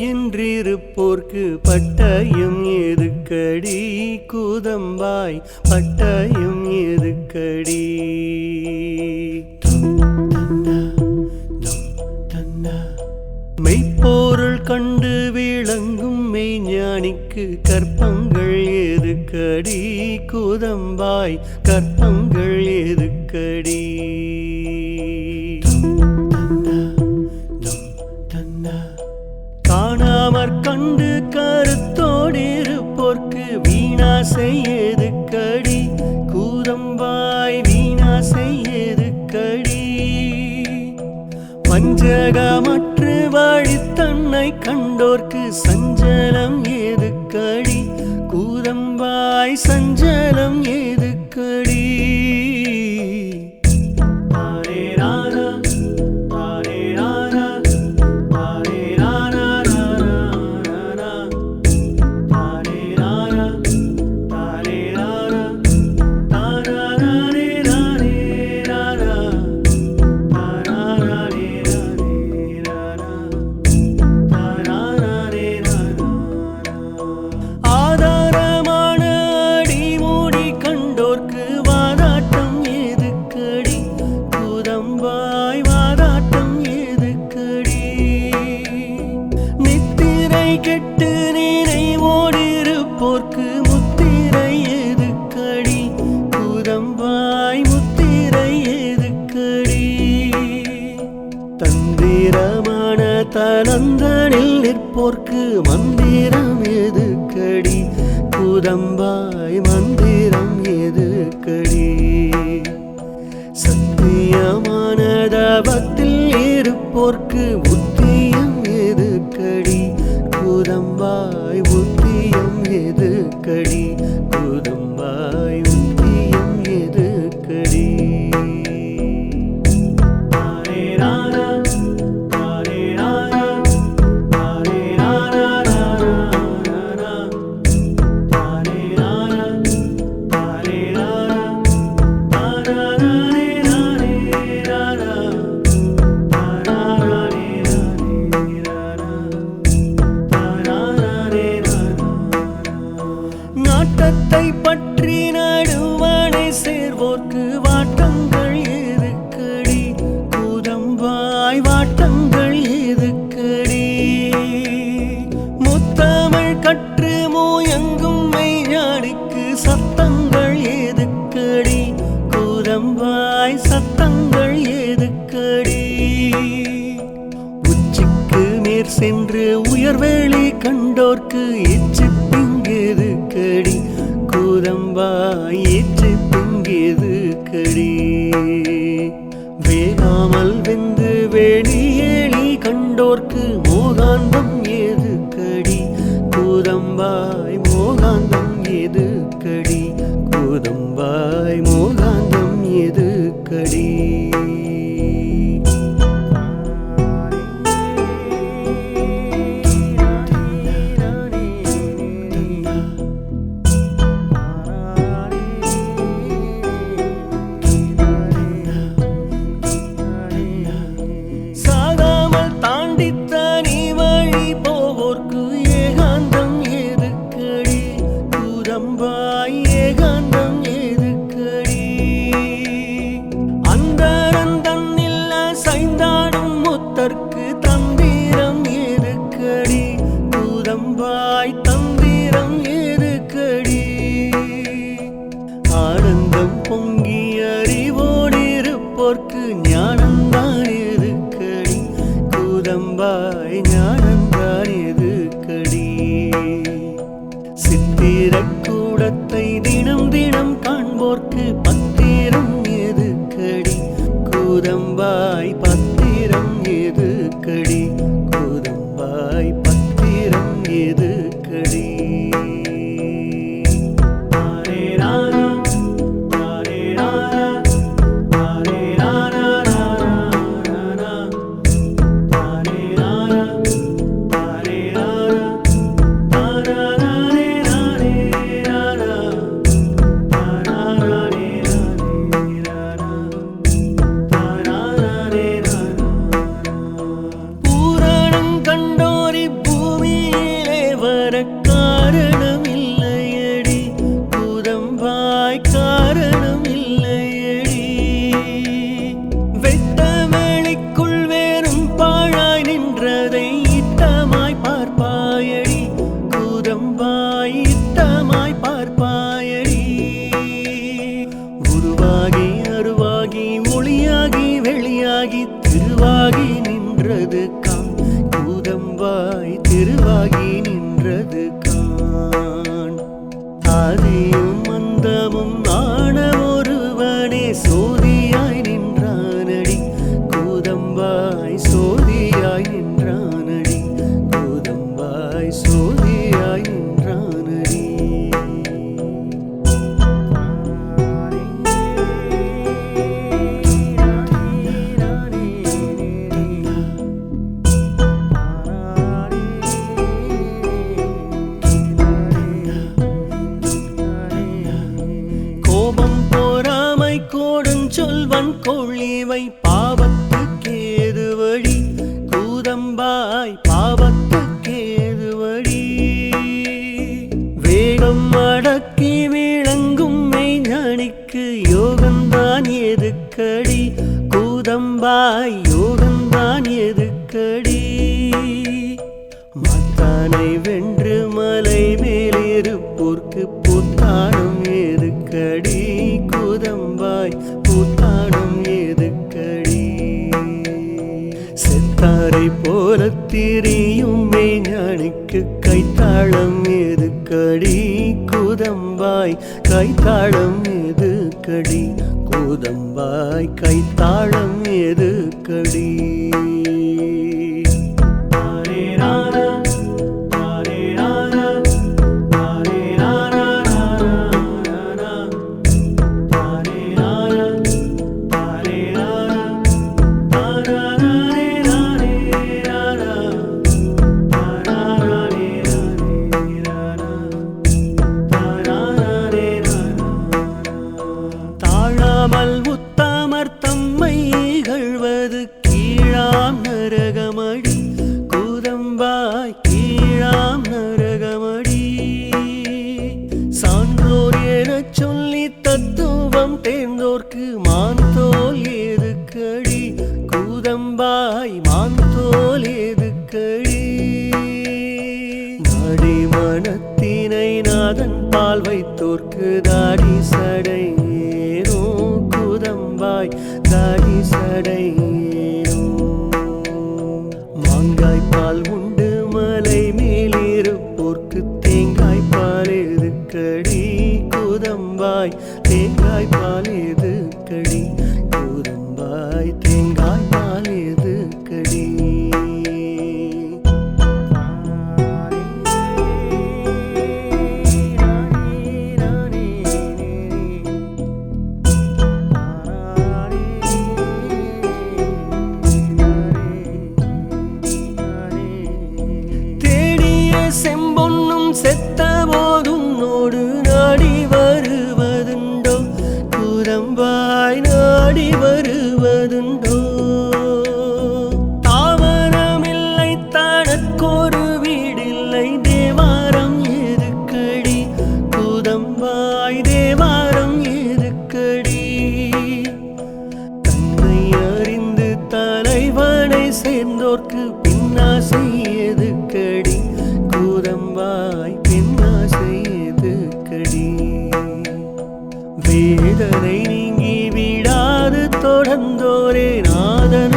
என்றிருப்போர்க்கு பட்டயம் எதுக்கடி? கூதம்பாய் பட்டயம் எதுக்கடி? மெய்ப்பொருள் கண்டு விளங்கும் மெய்ஞானிக்கு கற்பங்கள் எதுக்கடி? கூதம்பாய் கற்பங்கள் எதுக்கடி? இருப்போர்க்கு வீணா செய்யது கடி. கூதம்பாய் வீணா செய்யது கடி. பஞ்சகமற்று தன்னை கண்டோர்க்கு சஞ்சலம் ஏது கடி? கூதம்பாய் சஞ்சலம் ஏது நந்தனில் நிற்போர்க்கு மந்திரம் எதுக்கடி? குதம்பாய் மந்திரம் எதுக்கடி? சத்தியமான தவத்தில் இருப்போர்க்கு புத்தியம் எதுக்கடி? குதம்பாய் புத்தியம் எதுக்கடி? குதம்பாய் புத்தியம் எதுக்கடி? உயர்வேளி கண்டோர்க்கு எச்சு பிங்கெது கடி கூதம்பா எச்சு பிங்கெது கடி வேகாமல் வெந்து வெளியேளி கண்டோர்க்கு மோகாந்தம் ஏது கடி கூதம்பாய் மோகாந்தம் ஏது கடி கூதம்பாய் மோகாந்தம் ஏது கடி சிறக்க சொல்வன் கொள்ளிவை பாவத்துக்கேது வழி? கூதம்பாய் பாவத்து கேது வழி? வேகம் அடக்கி விளங்கும் மெய்ஞானிக்கு யோகந்தான் எதுக்கடி? கூதம்பாய் யோகந்தான் எதுக்கடி? மத்தானை போல திரியும் மெய்ஞானிக்கு கைத்தாளம் ஏதுக்கடி குதம்பாய் கைத்தாளம் ஏதுக்கடி குதம்பாய் கைத்தாளம் ஏதுக்கடி தேர்ந்தோர்க்கு மாந்தோல் ஏதுக்கடி கூதம்பாய் மாந்தோல் ஏதுக்கடி நாடி மனத்தினை நாதன் பால் வைத்தோர்க்கு தாடி போதும் நோடு நாடி வருவதுண்டோ? குரம்பாய் நாடி வரு நாதனே